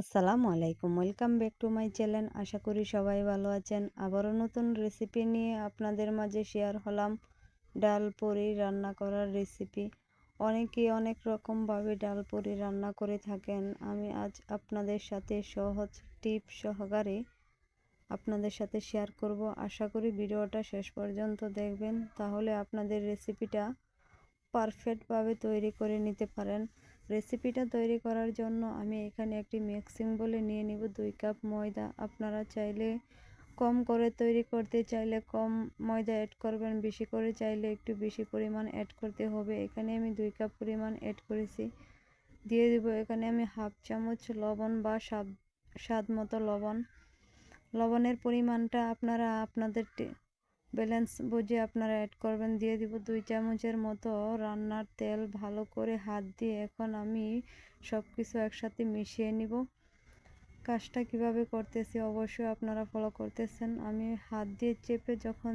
আসসালামু আলাইকুম। Welcome back to my channel আশা করি সবাই ভালো আছেন। আবারও নতুন রেসিপি নিয়ে আপনাদের মাঝে শেয়ার হলাম। ডাল পুরি রান্না করার রেসিপি অনেকে অনেক রকমভাবে ডাল পুরি রান্না করে থাকেন। আমি আজ আপনাদের সাথে সহজ টিপ সহকারে আপনাদের সাথে শেয়ার করব। আশা করি ভিডিওটা শেষ পর্যন্ত দেখবেন। তাহলে আপনাদের রেসিপিটা পারফেক্টভাবে তৈরি করে নিতে পারেন। রেসিপিটা তৈরি করার জন্য আমি এখানে একটি মিক্সিং বলে নিয়ে নিব দুই কাপ ময়দা। আপনারা চাইলে কম করে তৈরি করতে চাইলে কম ময়দা অ্যাড করবেন, বেশি করে চাইলে একটু বেশি পরিমাণ অ্যাড করতে হবে। এখানে আমি দুই কাপ পরিমাণ অ্যাড করেছি। দিয়ে দেব এখানে আমি হাফ চামচ লবণ বা স্বাদ স্বাদ মতো লবণ। লবণের পরিমাণটা আপনারা আপনাদের ব্যালেন্স বুঝে আপনারা অ্যাড করবেন। দিয়ে দিব দুই চামচের মতো রান্নার তেল ভালো করে হাত দিয়ে এখন আমি সব কিছু একসাথে মিশিয়ে নিব। কাজটা কীভাবে করতেছি অবশ্যই আপনারা ফলো করতেছেন। আমি হাত দিয়ে চেপে যখন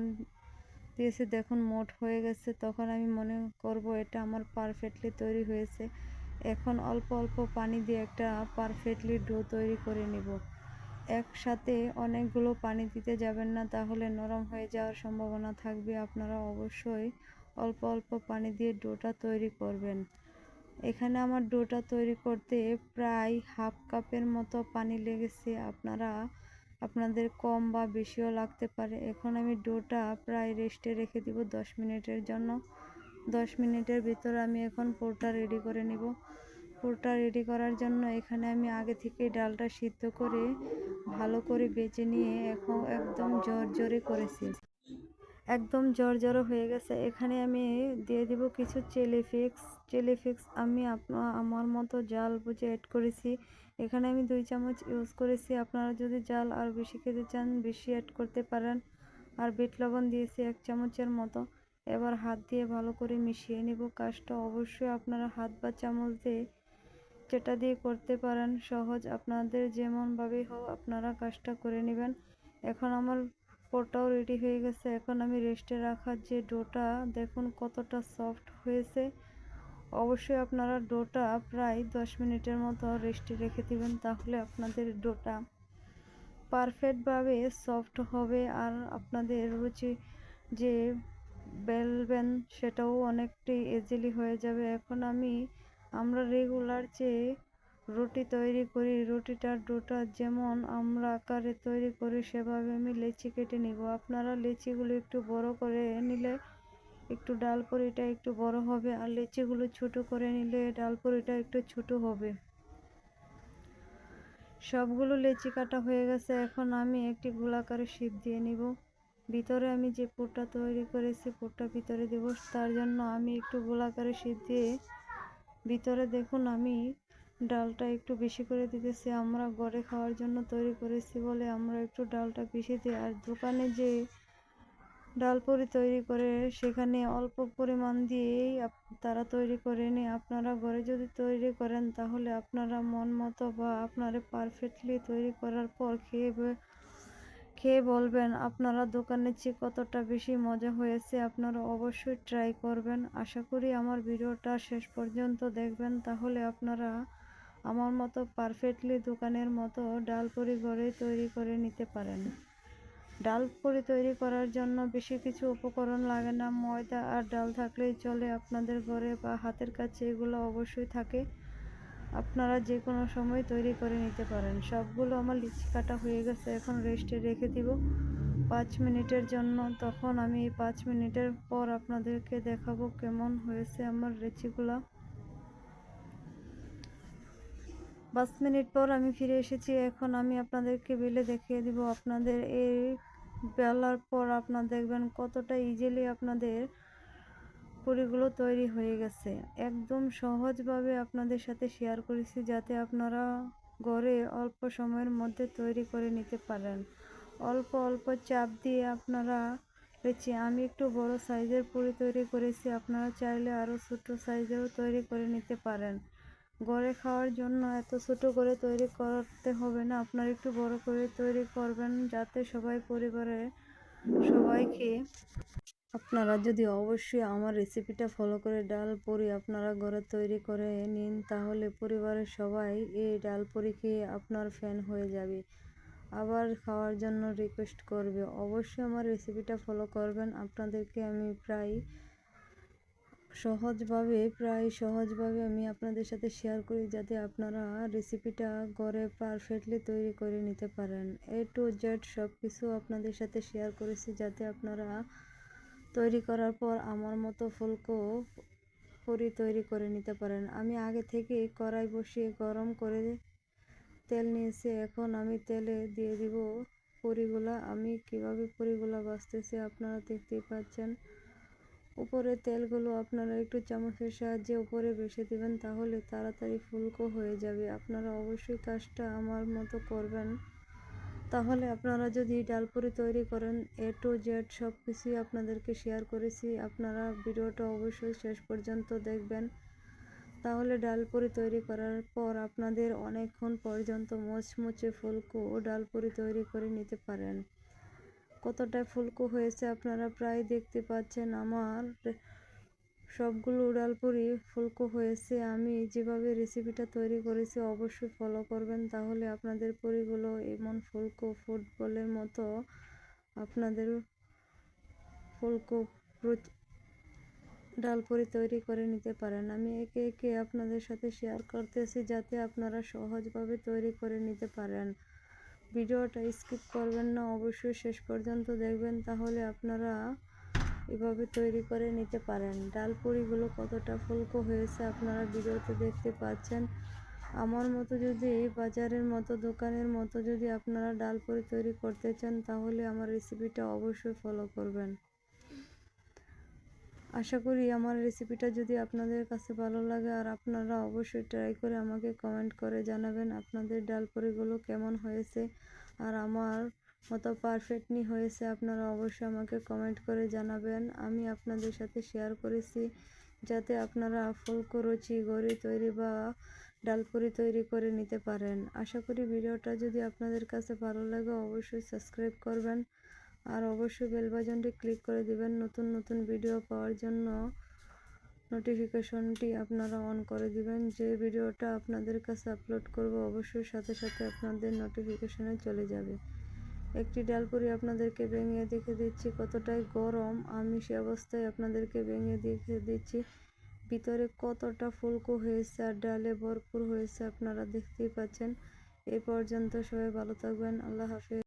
দিয়েছি, দেখুন মোট হয়ে গেছে, তখন আমি মনে করব এটা আমার পারফেক্টলি তৈরি হয়েছে। এখন অল্প অল্প পানি দিয়ে একটা পারফেক্টলি ডো তৈরি করে নিব। একসাথে অনেকগুলো পানি দিতে যাবেন না, তাহলে নরম হয়ে যাওয়ার সম্ভাবনা থাকবে। আপনারা অবশ্যই অল্প অল্প পানি দিয়ে ডোটা তৈরি করবেন। এখানে আমার ডোটা তৈরি করতে প্রায় হাফ কাপের মতো পানি লেগেছে। আপনারা, আপনাদের কম বা বেশিও লাগতে পারে। এখন আমি ডোটা প্রায় রেস্টে রেখে দিব দশ মিনিটের জন্য। দশ মিনিটের ভিতরে আমি এখন পোরটা রেডি করে নিব। পুরটা রেডি করার জন্য এখানে আমি আগে থেকে ডালটা সিদ্ধ করে ভালো করে বেছে নিয়ে এখন একদম জোর করেছি। একদম জোর হয়ে গেছে। এখানে আমি দিয়ে দিব কিছু চিলি ফিক্স চিলি ফিক্স আমি আপনার আমার মতো জাল বুঝে অ্যাড করেছি। এখানে আমি দুই চামচ ইউজ করেছি। আপনারা যদি জাল আর বেশি খেতে চান, বেশি অ্যাড করতে পারেন। আর বিট লবণ দিয়েছি এক চামচের মতো। এবার হাত দিয়ে ভালো করে মিশিয়ে নিব। কাজটা অবশ্যই আপনারা হাত বা চামচ দিয়ে যেটা দিয়ে করতে পারেন সহজ। আপনাদের যেমনভাবেই হোক আপনারা কাজটা করে নেবেন। এখন আমার পোরটাও রেডি হয়ে গেছে। এখন আমি রেস্টে রাখার যে ডোটা, দেখুন কতটা সফট হয়েছে। অবশ্যই আপনারা ডোটা প্রায় দশ মিনিটের মতো রেস্টে রেখে দিবেন, তাহলে আপনাদের ডোটা পারফেক্টভাবে সফট হবে আর আপনাদের রুচি যে বেলবেন সেটাও অনেকটাই ইজিলি হয়ে যাবে। এখন আমি আমরা রেগুলার যে রুটি তৈরি করি রুটিটার ডোটা যেমন আমরা আকারে তৈরি করি, সেভাবে আমি লেচি কেটে নিব। আপনারা লেচিগুলো একটু বড় করে নিলে একটু ডাল পুরিটা একটু বড় হবে, আর লেচিগুলো ছোট করে নিলে ডাল পুরিটা একটু ছোট হবে। সবগুলো লেচি কাটা হয়ে গেছে, এখন আমি একটি গোলাকারে শিপ দিয়ে নিব। ভিতরে আমি যে পুরটা তৈরি করেছি, পুরটা ভিতরে দেব, তার জন্য আমি একটু গোলাকারে শিপ দিয়ে ভিতরে দেখুন আমি ডালটা একটু বেশি করে দিতেছি। আমরা ঘরে খাওয়ার জন্য তৈরি করেছি বলে আমরা একটু ডালটা বেশি দিই। আর দোকানে যে ডাল পুরি তৈরি করে, সেখানে অল্প পরিমাণ দিয়েই তারা তৈরি করে নিয়ে। আপনারা ঘরে যদি তৈরি করেন, তাহলে আপনারা মন মতো বা আপনারা পারফেক্টলি তৈরি করার পর খেয়ে খেয়ে বলবেন, আপনারা দোকানের চেয়ে কতটা বেশি মজা হয়েছে আপনারা অবশ্যই ট্রাই করবেন। আশা করি আমার ভিডিওটা শেষ পর্যন্ত দেখবেন। তাহলে আপনারা আমার মতো পারফেক্টলি দোকানের মতো ডাল পুরি ঘরে তৈরি করে নিতে পারেন। ডাল পুরি তৈরি করার জন্য বেশি কিছু উপকরণ লাগে না। ময়দা আর ডাল থাকলেই চলে। আপনাদের ঘরে বা হাতের কাছে এগুলো অবশ্যই থাকে। আপনারা যে কোনো সময় তৈরি করে নিতে পারেন। সবগুলো আমার লিচি কাটা হয়ে গেছে, এখন রেস্টে রেখে দিব। পাঁচ মিনিটের জন্য, তখন আমি এই পাঁচ মিনিটের পর আপনাদেরকে দেখাবো কেমন হয়েছে আমার লিচিগুলো পাঁচ মিনিট পর আমি ফিরে এসেছি, এখন আমি আপনাদেরকে বেলে দেখিয়ে দিব। আপনাদের এই বেলার পর আপনারা দেখবেন কতটা ইজিলি আপনাদের পুরিগুলো তৈরি হয়ে গেছে। একদম সহজভাবে আপনাদের সাথে শেয়ার করেছি যাতে আপনারা ঘরে অল্প সময়ের মধ্যে তৈরি করে নিতে পারেন। অল্প অল্প চাপ দিয়ে আপনারা পেয়েছি। আমি একটু বড় সাইজের পুরি তৈরি করেছি। আপনারা চাইলে আরও ছোটো সাইজেরও তৈরি করে নিতে পারেন। ঘরে খাওয়ার জন্য এত ছোটো করে তৈরি করতে হবে না। আপনারা একটু বড় করে তৈরি করবেন যাতে সবাই পরিবারে সবাই খেয়ে আপনারা যদি অবশ্যই আমার রেসিপিটা ফলো করে ডাল পুরি আপনারা ঘরে তৈরি করে নিন, তাহলে পরিবারের সবাই এই ডাল পুরি খেয়ে আপনার ফ্যান হয়ে যাবে। আবার খাওয়ার জন্য রিকোয়েস্ট করবে। অবশ্যই আমার রেসিপিটা ফলো করবেন। আপনাদেরকে আমি প্রায় সহজভাবে প্রায় সহজভাবে আমি আপনাদের সাথে শেয়ার করি যাতে আপনারা রেসিপিটা ঘরে পারফেক্টলি তৈরি করে নিতে পারেন। এ টু জেড সব কিছু আপনাদের সাথে শেয়ার করেছি যাতে আপনারা তৈরি করার পর আমার মতো ফুলকো পুরি তৈরি করে নিতে পারেন। আমি আগে থেকে কড়াই বসিয়ে গরম করে তেল নিয়েছি। এখন আমি তেলে দিয়ে দিব পুরিগুলা। আমি কীভাবে পুরিগুলা বাছতেছি আপনারা দেখতেই পাচ্ছেন। উপরে তেলগুলো আপনারা একটু চামচের সাহায্যে উপরে বেসে দেবেন, তাহলে তাড়াতাড়ি ফুলকো হয়ে যাবে। আপনারা অবশ্যই কাজটা আমার মতো করবেন। তাহলে আপনারা যদি ডালপুরি তৈরি করেন এ টু জেড সব কিছুই আপনাদেরকে শেয়ার করেছি। আপনারা ভিডিওটা অবশ্যই শেষ পর্যন্ত দেখবেন। তাহলে ডালপুরি তৈরি করার পর আপনাদের অনেকক্ষণ পর্যন্ত মোচমুচে ফুলকো ও ডালপুরি তৈরি করে নিতে পারেন। কতটা ফুলকো হয়েছে আপনারা প্রায় দেখতে পাচ্ছেন আমার সবগুলো ডালপুরি ফুলকো হয়েছে। আমি যেভাবে রেসিপিটা তৈরি করেছি, অবশ্যই ফলো করবেন। তাহলে আপনাদের পুরিগুলো এমন ফুলকো ফুটবলের মতো আপনাদের ফুলকো ডালপুরি তৈরি করে নিতে পারেন। আমি একে একে আপনাদের সাথে শেয়ার করতেছি যাতে আপনারা সহজভাবে তৈরি করে নিতে পারেন। ভিডিওটা স্কিপ করবেন না, অবশ্যই শেষ পর্যন্ত দেখবেন। তাহলে আপনারা এভাবে তৈরি করে নিতে পারেন। ডাল পুরিগুলো কতটা ফুলকো হয়েছে আপনারা ভিডিওতে দেখতে পাচ্ছেন। আমার মতো যদি বাজারের মতো, দোকানের মতো যদি আপনারা ডাল পুরি তৈরি করতে চান, তাহলে আমার রেসিপিটা অবশ্যই ফলো করবেন। আশা করি আমার রেসিপিটা যদি আপনাদের কাছে ভালো লাগে, আর আপনারা অবশ্যই ট্রাই করে আমাকে কমেন্ট করে জানাবেন আপনাদের ডাল পুরিগুলো কেমন হয়েছে। আর আমার মতো পারফেক্টলি হয়েছে, আপনারা অবশ্যই আমাকে কমেন্ট করে জানাবেন। আমি আপনাদের সাথে শেয়ার করেছি, যাতে আপনারা ফুলকো রুচি গড়ি তৈরি বা ডালপুরি তৈরি করে নিতে পারেন। আশা করি ভিডিওটা যদি আপনাদের কাছে ভালো লাগে, অবশ্যই সাবস্ক্রাইব করবেন। আর অবশ্যই বেল বাটনটি ক্লিক করে দিবেন, নতুন নতুন ভিডিও পাওয়ার জন্য নোটিফিকেশনটি আপনারা অন করে দিবেন। যে ভিডিওটা আপনাদের কাছে আপলোড করব, অবশ্যই সাথে সাথে আপনাদের নোটিফিকেশনে চলে যাবে। একটি ডালপুরি আপনাদেরকে ভেঙে দেখে দিচ্ছি, কতটাই গরম। আমি সে অবস্থায় আপনাদেরকে ভেঙে দেখে দিচ্ছি। ভিতরে কতটা ফুলকো হয়েছে আর ডালে ভরপুর হয়েছে আপনারা দেখতেই পাচ্ছেন। এ পর্যন্ত সবাই ভালো থাকবেন। আল্লাহ হাফেজ।